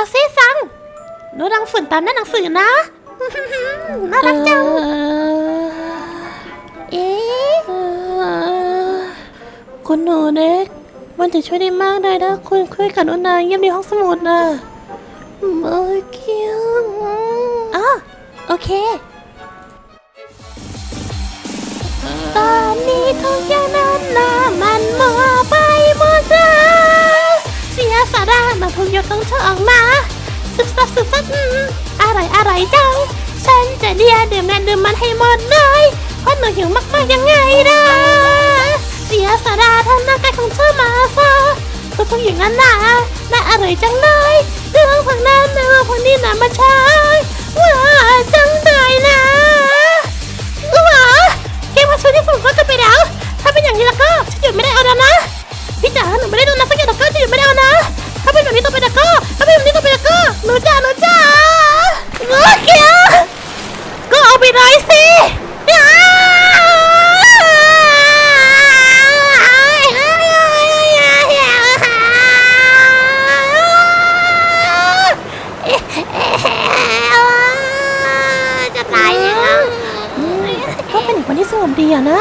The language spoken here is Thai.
อาเซ่ซังหนูดังฝืนตามหน้าหนังสือนะ น่ารักจัง เอ๊ะเอ่อคุณหนูเด็ก มันจะช่วยได้มากเลยนะคุณคุยกับนุนาเยี่ยมในห้องสมุดนะเมื่อกี้อ๋อโอเค ตอนนี้ทุก ยกของเธอออกมาซึบซับซึบซับอืมอะไรอะไรจังฉันจะเดียดื่มแน่ดื่มมันให้หมดเลยเพราะหนูหิวมากๆยังไงนะเสียสาราทำหน้ากายของเธอมาซะก็ต้องอย่างนั้นนะน่าอร่อยจังเลยเรื่องพวกนั้นเรื่องพวกนี่นะมาช้าาวจะตายแล้วก็เป็นอีกวันที่สงบดีอะนะ